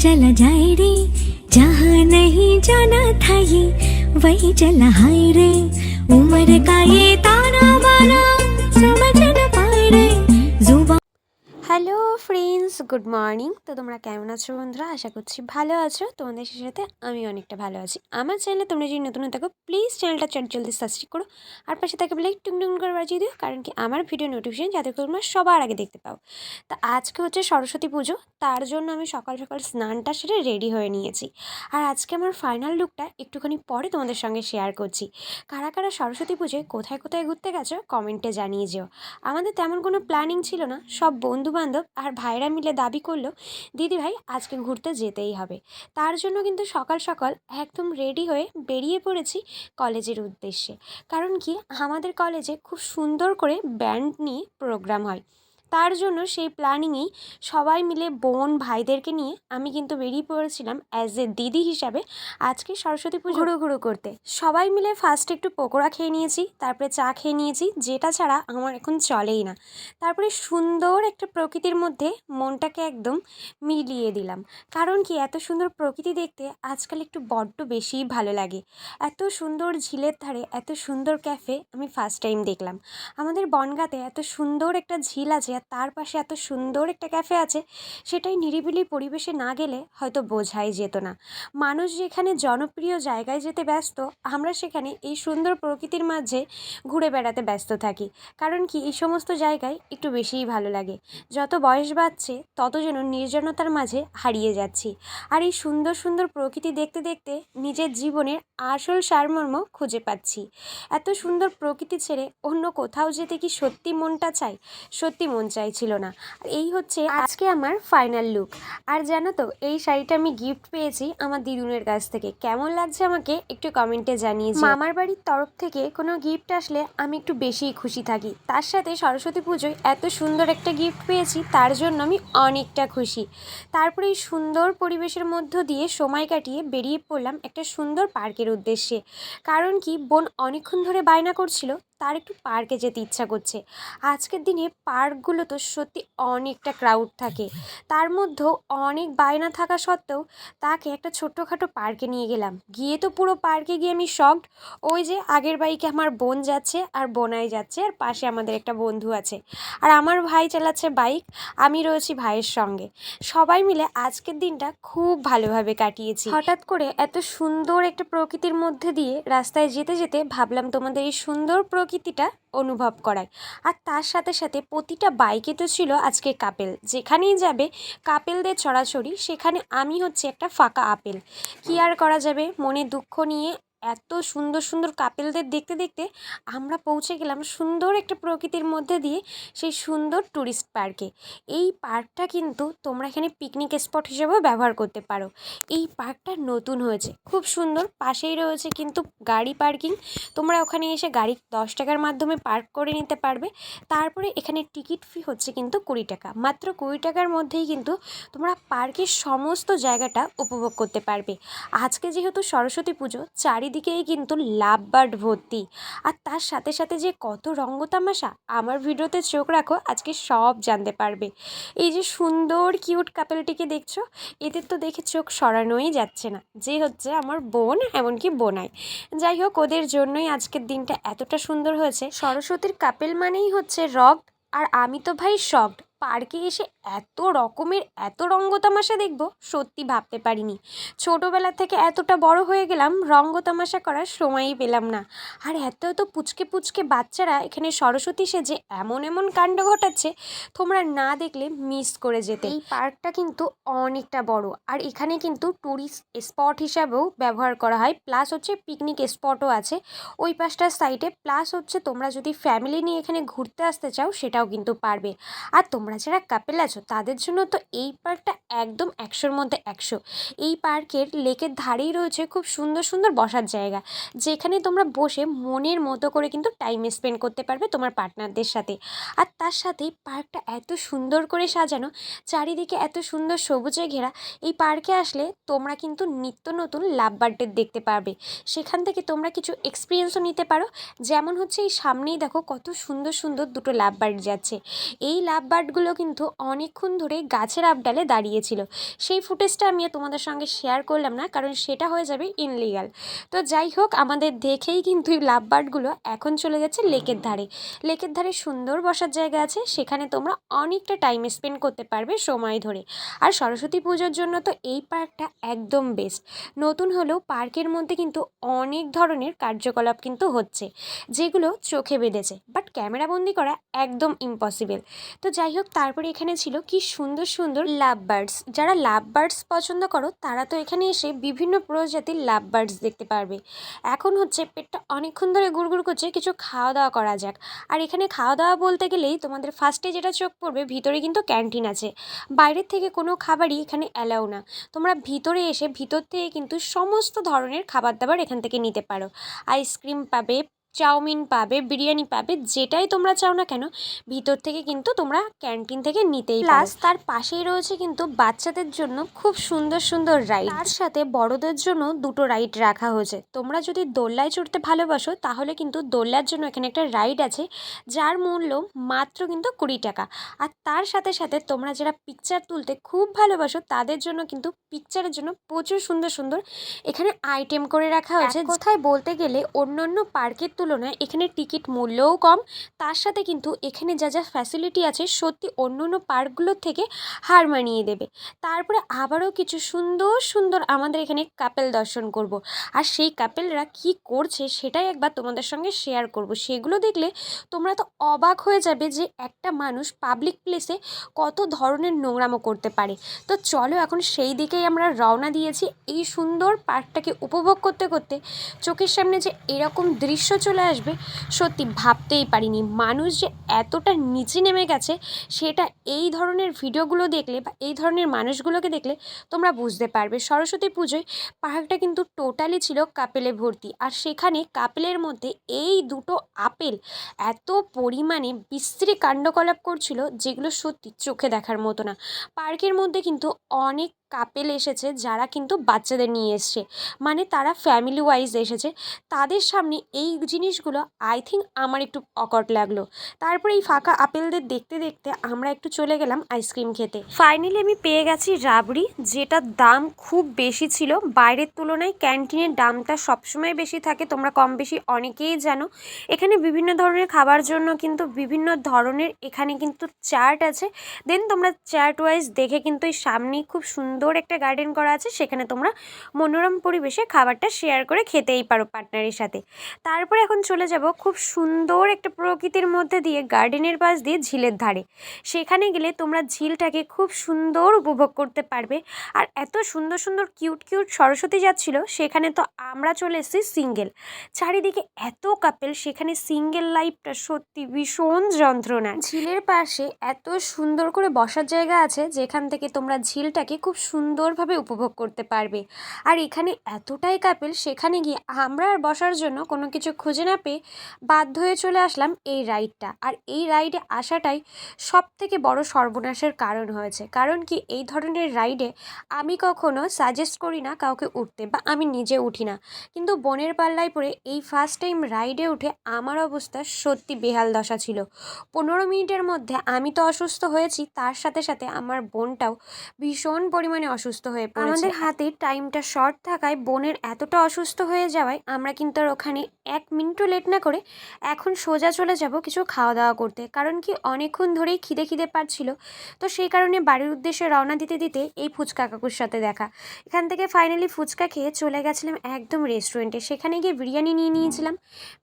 चला जाए रे। जहाँ नहीं जाना था ये, वही चला हाय रे। उम्र का ये ताना बाना समझ হ্যালো ফ্রেন্ডস, গুড মর্নিং। তো তোমরা কেমন আছো বন্ধুরা? আশা করছি ভালো আছো। তোমাদের সাথে আমি অনেকটা ভালো আছি। আমার চ্যানেলে তোমরা যদি নতুন থাকো প্লিজ চ্যানেলটা চট জলদি সাবস্ক্রাইব করো। আর পাশে তাকে বলে টুং টুং করে বাজিয়ে দিও, কারণ কি আমার ভিডিও নোটিফিকেশন যাতে করে তোমরা সবার আগে দেখতে পাও। তা আজকে হচ্ছে সরস্বতী পুজো, তার জন্য আমি সকাল সকাল স্নানটা সেরে রেডি হয়ে নিয়েছি। আর আজকে আমার ফাইনাল লুকটা একটুখানি পরে তোমাদের সঙ্গে শেয়ার করছি। কারা কারা সরস্বতী পুজোয় কোথায় কোথায় ঘুরতে গেছো কমেন্টে জানিয়ে যেও। আমাদের তেমন কোনো প্ল্যানিং ছিল না, সব বন্ধু বান্ধব আর ভাইরা মিলে দাবি করল, দিদি ভাই, আজকে ঘুরতে যেতেই হবে। তার জন্য কিন্তু সকাল সকাল একদম রেডি হয়ে বেরিয়ে পড়েছি কলেজের উদ্দেশ্যে। কারণ কি? আমাদের কলেজে খুব সুন্দর করে ব্যান্ড নিয়ে প্রোগ্রাম হয়। তার জন্য সেই প্ল্যানিংয়েই সবাই মিলে বোন ভাইদেরকে নিয়ে আমি কিন্তু বেরিয়ে পড়েছিলাম অ্যাজ এ দিদি হিসাবে আজকে সরস্বতী পুজো ঘুরু ঘুরু করতে। সবাই মিলে ফার্স্টে একটু পকোড়া খেয়ে নিয়েছি তারপরে চা খেয়ে নিয়েছি যেটা ছাড়া আমার এখন চলেই না। তারপরে সুন্দর একটা প্রকৃতির মধ্যে মনটাকে একদম মিলিয়ে দিলাম। কারণ কি এত সুন্দর প্রকৃতি দেখতে আজকাল একটু বড্ড বেশিই ভালো লাগে। এত সুন্দর ঝিলের ধারে এত সুন্দর ক্যাফে আমি ফার্স্ট টাইম দেখলাম। আমাদের বনগাঁতে এত সুন্দর একটা ঝিল আছে আর তার পাশে এত সুন্দর একটা ক্যাফে আছে, সেটাই নিরিবিলি পরিবেশে না গেলে হয়তো বোঝাই যেত না। মানুষ যেখানে জনপ্রিয় জায়গায় যেতে ব্যস্ত, আমরা সেখানে এই সুন্দর প্রকৃতির মাঝে ঘুরে বেড়াতে ব্যস্ত থাকি। কারণ কি, এই সমস্ত জায়গায় একটু বেশিই ভালো লাগে। যত বয়স বাড়ছে, তত যেন নির্জনতার মাঝে হারিয়ে যাচ্ছি। আর এই সুন্দর সুন্দর প্রকৃতি দেখতে দেখতে নিজের জীবনের আসল সারমর্ম খুঁজে পাচ্ছি। এত সুন্দর প্রকৃতি ছেড়ে অন্য কোথাও যেতে কি সত্যি মনটা চাই সত্যি মন চাইছিল না। আর এই হচ্ছে আজকে আমার ফাইনাল লুক আর জানো তো, এই শাড়িটা আমি গিফট পেয়েছি আমার দিদুনের কাছ থেকে। কেমন লাগছে আমাকে একটু কমেন্টে জানিয়ে মামার বাড়ির তরফ থেকে কোনো গিফট আসলে আমি একটু বেশিই খুশি থাকি। তার সাথে সরস্বতী পুজোয় এত সুন্দর একটা গিফট পেয়েছি, তার জন্য আমি অনেকটা খুশি। তারপরে এই সুন্দর পরিবেশের মধ্য দিয়ে সময় কাটিয়ে বেরিয়ে পড়লাম একটা সুন্দর পার্কের উদ্দেশ্যে। কারণ কি, বোন অনেকক্ষণ ধরে বায়না করছিল, তার একটু পার্কে যেতে ইচ্ছা করছে। আজকের দিনে পার্কগুলো তো সত্যি অনেকটা ক্রাউড থাকে। তার মধ্যেও অনেক বায়না থাকা সত্ত্বেও তাকে একটা ছোট্টখাটো পার্কে নিয়ে গেলাম। গিয়ে তো পুরো পার্কে গিয়ে আমি শকড ওই যে আগের বাইকে আমার বোন যাচ্ছে আর বোনাই যাচ্ছে আর পাশে আমাদের একটা বন্ধু আছে। আর আমার ভাই চালাচ্ছে বাইক আমি রয়েছি ভাইয়ের সঙ্গে। সবাই মিলে আজকের দিনটা খুব ভালোভাবে কাটিয়েছি। হঠাৎ করে এত সুন্দর একটা প্রকৃতির মধ্যে দিয়ে রাস্তায় যেতে যেতে ভাবলাম তোমাদের এই সুন্দর প্রকৃতিটা অনুভব করায় আর তার সাথে সাথে প্রতিটা বাইকে তো ছিল আজকে কাপেল। যেখানেই যাবে, কাপেলদের ছড়াছড়ি সেখানে আমি হচ্ছে একটা ফাঁকা আপেল। কী আর করা যাবে? মনে দুঃখ নিয়ে এত সুন্দর সুন্দর কাপেলদের দেখতে দেখতে আমরা পৌঁছে গেলাম সুন্দর একটা প্রকৃতির মধ্যে দিয়ে সেই সুন্দর ট্যুরিস্ট পার্কে এই পার্কটা কিন্তু তোমরা এখানে পিকনিক স্পট হিসেবেও ব্যবহার করতে পারো। এই পার্কটা নতুন হয়েছে, খুব সুন্দর, পাশেই রয়েছে কিন্তু গাড়ি পার্কিং তোমরা ওখানে এসে গাড়ি দশ টাকার মাধ্যমে পার্ক করে নিতে পারবে। তারপরে এখানে টিকিট ফি হচ্ছে কিন্তু কুড়ি টাকা, মাত্র কুড়ি টাকার মধ্যেই কিন্তু তোমরা পার্কের সমস্ত জায়গাটা উপভোগ করতে পারবে। আজকে যেহেতু সরস্বতী পুজো চারিদিকেই কিন্তু লাভ বার্ড ভর্তি। আর তার সাথে সাথে যে কত রঙ্গতামাশা আমার ভিডিওতে চোখ রাখো, আজকে সব জানতে পারবে। এই যে সুন্দর কিউট কাপেলটিকে দেখছ, এদের তো দেখে চোখ সরানোই যাচ্ছে না। যে হচ্ছে আমার বোন, এমনকি বোনাই। যাই হোক, ওদের জন্যই আজকের দিনটা এতটা সুন্দর হয়েছে। সরস্বতীর কাপেল মানেই হচ্ছে রক আর আমি তো ভাই শকড পার্কে এসে এত রকমের, এত রঙ্গতামাশা দেখব, সত্যি ভাবতে পারিনি। ছোটোবেলা থেকে এতটা বড় হয়ে গেলাম, রঙ্গতামাশা করার সময়ই পেলাম না। আর এত এত পুচকে পুচকে বাচ্চারা এখানে সরস্বতী সেজে এমন এমন কাণ্ড ঘটাচ্ছে, তোমরা না দেখলে মিস করে যেতে। এই পার্কটা কিন্তু অনেকটা বড়। আর এখানে কিন্তু ট্যুরিস্ট স্পট হিসাবেও ব্যবহার করা হয়। প্লাস হচ্ছে পিকনিক স্পটও আছে। ওই পাশটার সাইডে প্লাস হচ্ছে তোমরা যদি ফ্যামিলি নিয়ে এখানে ঘুরতে আসতে চাও, সেটাও কিন্তু পারবে। আর তোমরা যারা কাপেল আছো, তাদের জন্য তো এই পার্কটা একদম একশোর মধ্যে একশো। এই পার্কের লেকের ধারেই রয়েছে খুব সুন্দর সুন্দর বসার জায়গা, যেখানে তোমরা বসে মনের মতো করে কিন্তু টাইম স্পেন্ড করতে পারবে তোমার পার্টনারদের সাথে। আর তার সাথে পার্কটা এত সুন্দর করে সাজানো, চারিদিকে এত সুন্দর সবুজে ঘেরা, এই পার্কে আসলে তোমরা কিন্তু নিত্য নতুন লাভ বার্ডের দেখতে পারবে। সেখান থেকে তোমরা কিছু এক্সপিরিয়েন্সও নিতে পারো। যেমন হচ্ছে এই সামনেই দেখো কত সুন্দর সুন্দর দুটো লাভ বার্ড যাচ্ছে। এই লাভ বার্ডগুলো কিন্তু অনেকক্ষণ ধরে গাছের আবডালে দাঁড়িয়েছিল। সেই ফুটেজটা আমি তোমাদের সঙ্গে শেয়ার করলাম না, কারণ সেটা হয়ে যাবে ইনলিগাল তো যাই হোক, আমাদের দেখেই কিন্তু লাভ বার্ডগুলো এখন চলে যাচ্ছে লেকের ধারে। লেকের ধারে সুন্দর বসার জায়গা আছে, সেখানে তোমরা অনেকটা টাইম স্পেন্ড করতে পারবে সময় ধরে। আর সরস্বতী পুজোর জন্য তো এই পার্কটা একদম বেস্ট নতুন হলেও পার্কের মধ্যে কিন্তু অনেক ধরনের কার্যকলাপ কিন্তু হচ্ছে, যেগুলো চোখে বেঁধেছে। বাট ক্যামেরাবন্দি করা একদম ইম্পসিবল তো যাই হোক তারপরে এখানে ছিল কি সুন্দর সুন্দর লাভ বার্ডস যারা লাভ বার্ডস পছন্দ করো, তারা তো এখানে এসে বিভিন্ন প্রজাতির লাভ বার্ডস দেখতে পারবে। এখন হচ্ছে পেটটা অনেকক্ষণ ধরে গুড়গুড় করছে, কিছু খাওয়া দাওয়া করা যাক। আর এখানে খাওয়া দাওয়া বলতে গেলেই তোমাদের ফার্স্টে যেটা চোখ পড়বে, ভিতরে কিন্তু ক্যান্টিন আছে। বাইরের থেকে কোনো খাবারই এখানে অ্যালাউ না। তোমরা ভিতরে এসে ভিতর থেকে কিন্তু সমস্ত ধরনের খাবার দাবার এখান থেকে নিতে পারো। আইসক্রিম পাবে চাউমিন পাবে বিরিয়ানি পাবে যেটাই তোমরা চাও না কেন ভিতর থেকে কিন্তু তোমরা ক্যান্টিন থেকে নিতেই প্লাস তার পাশেই রয়েছে কিন্তু বাচ্চাদের জন্য খুব সুন্দর সুন্দর রাইড তার সাথে বড়দের জন্য দুটো রাইড রাখা হয়েছে। তোমরা যদি দোল্লায় চড়তে ভালোবাসো তাহলে কিন্তু দোল্লার জন্য এখানে একটা রাইড আছে যার মূল্য মাত্র কিন্তু কুড়ি টাকা। আর তার সাথে সাথে তোমরা যারা পিকচার তুলতে খুব ভালোবাসো তাদের জন্য কিন্তু পিকচারের জন্য প্রচুর সুন্দর সুন্দর এখানে আইটেম করে রাখা হয়েছে। কোথায় বলতে গেলে অন্যান্য পার্কের তুলনায় এখানে টিকিট মূল্যও কম। তার সাথে কিন্তু এখানে যা যা ফ্যাসিলিটি আছে, সত্যি অন্য অন্য পার্কগুলোর থেকে হার মানিয়ে দেবে। তারপরে আবারও কিছু সুন্দর সুন্দর আমাদের এখানে কাপেল দর্শন করব। আর সেই কাপেলরা কি করছে সেটাই একবার তোমাদের সঙ্গে শেয়ার করব। সেগুলো দেখলে তোমরা তো অবাক হয়ে যাবে যে একটা মানুষ পাবলিক প্লেসে কত ধরনের নোংরামো করতে পারে। তো চলো এখন সেই দিকেই আমরা রওনা দিয়েছি। এই সুন্দর পার্কটাকে উপভোগ করতে করতে চোখের সামনে যে এরকম দৃশ্য চলে আসবে? সত্যি ভাবতেই পারিনি। মানুষ যে এতটা নিচে নেমে গেছে, সেটা এই ধরনের ভিডিওগুলো দেখলে বা এই ধরনের মানুষগুলোকে দেখলে তোমরা বুঝতে পারবে। সরস্বতী পুজোয় পার্কটা কিন্তু টোটালি ছিল কাপেলে ভর্তি। আর সেখানে কাপেলের মধ্যে এই দুটো আপেল এত পরিমাণে বিশ্রী কাণ্ডকলাপ করছিল, যেগুলো সত্যি চোখে দেখার মতো না। পার্কের মধ্যে কিন্তু অনেক কাপেল এসেছে, যারা কিন্তু বাচ্চাদের নিয়ে এসছে। মানে তারা ফ্যামিলি ওয়াইজ এসেছে। তাদের সামনে এই জিনিসগুলো আই থিঙ্ক আমার একটু অকট লাগল। তারপরে এই ফাঁকা আপেলদের দেখতে দেখতে আমরা একটু চলে গেলাম আইসক্রিম খেতে। ফাইনালি আমি পেয়ে গেছি রাবড়ি যেটার দাম খুব বেশি ছিল। বাইরের তুলনায় ক্যান্টিনের দামটা সবসময় বেশি থাকে, তোমরা কম বেশি অনেকেই জানো। এখানে বিভিন্ন ধরনের খাবার জন্য কিন্তু বিভিন্ন ধরনের এখানে কিন্তু চার্ট আছে। দেন তোমরা চার্ট ওয়াইজ দেখে কিন্তু এই সামনেই খুব সুন্দর একটা গার্ডেন করা আছে, সেখানে তোমরা মনোরম পরিবেশে খাবারটা শেয়ার করে খেতেই পারো পার্টনারের সাথে। তারপরে এখন চলে যাব খুব সুন্দর একটা প্রকৃতির মধ্যে দিয়ে গার্ডেনের পাশ দিয়ে ঝিলের ধারে। সেখানে গেলে তোমরা ঝিলটাকে খুব সুন্দর উপভোগ করতে পারবে। আর এত সুন্দর সুন্দর কিউট কিউট সরস্বতী যাচ্ছিল, সেখানে তো আমরা চলে এসেছি সিঙ্গেল চারিদিকে এত কাপেল সেখানে সিঙ্গেল লাইফটা সত্যি ভীষণ যন্ত্রণা ঝিলের পাশে এত সুন্দর করে বসার জায়গা আছে, যেখান থেকে তোমরা ঝিলটাকে খুব সুন্দরভাবে উপভোগ করতে পারবে। আর এখানে এতটাই কাপেল, সেখানে গিয়ে আমরা আর বসার জন্য কোনো কিছু খুঁজে না পেয়ে বাধ্য হয়ে চলে আসলাম এই রাইডটা। আর এই রাইডে আসাটাই সব থেকে বড় সর্বনাশের কারণ হয়েছে। কারণ কি, এই ধরনের রাইডে আমি কখনো সাজেস্ট করি না কাউকে উঠতে বা আমি নিজে উঠি না। কিন্তু বনের পাল্লায় পড়ে এই ফার্স্ট টাইম রাইডে উঠে আমার অবস্থা সত্যি বেহাল দশা ছিল। পনেরো মিনিটের মধ্যে আমি তো অসুস্থ হয়েছি, তার সাথে সাথে আমার বোনটাও ভীষণ পরিমাণে অসুস্থ হয়ে পড়েছে। আমাদের হাতে টাইমটা শর্ট থাকায় বোনের এতটা অসুস্থ হয়ে যাওয়ায় আমরা কিন্তু আর ওখানে এক মিনিটও লেট না করে এখন সোজা চলে যাব কিছু খাওয়া দাওয়া করতে। কারণ কি অনেকক্ষণ ধরেই খিদে খিদে পাচ্ছিল। তো সেই কারণে বাড়ির উদ্দেশ্যে রওনা দিতে দিতে এই ফুচকা কাকুর সাথে দেখা। এখান থেকে ফাইনালি ফুচকা খেয়ে চলে গেছিলাম একদম রেস্টুরেন্টে সেখানে গিয়ে বিরিয়ানি নিয়ে নিয়েছিলাম।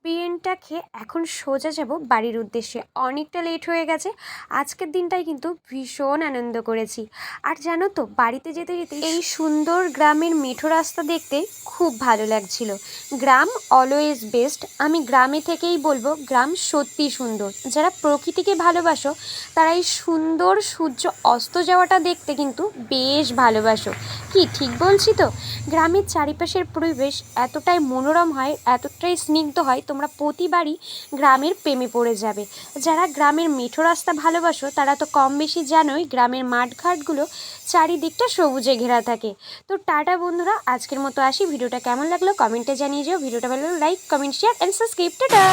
বিরিয়ানিটা খেয়ে এখন সোজা যাব বাড়ির উদ্দেশ্যে। অনেকটা লেট হয়ে গেছে। আজকের দিনটাই কিন্তু ভীষণ আনন্দ করেছি। আর জানো তো, বাড়িতে যেতে যেতে যেতে এই সুন্দর গ্রামের মেঠো রাস্তা দেখতে খুব ভালো লাগছিল। গ্রাম অলওয়েজ বেস্ট আমি গ্রামে থেকেই বলব গ্রাম সত্যি সুন্দর। যারা প্রকৃতিকে ভালোবাসো তারা এই সুন্দর সূর্য অস্ত যাওয়াটা দেখতে কিন্তু বেশ ভালোবাসো। কি ঠিক বলছি তো? গ্রামের চারিপাশের পরিবেশ এতটাই মনোরম হয় এতটাই স্নিগ্ধ হয় তোমরা প্রতিবারই গ্রামের প্রেমে পড়ে যাবে। যারা গ্রামের মেঠো রাস্তা ভালোবাসো তারা তো কম বেশি জানোই গ্রামের মাঠঘাটগুলো চারিদিকটা সবুজে ঘেরা থাকে। তো টাটা বন্ধুরা, আজকের মতো আসি। ভিডিওটা কেমন লাগল কমেন্টে জানিয়ে যাও। ভিডিওটা ভালো like, comment share and subscribe tata!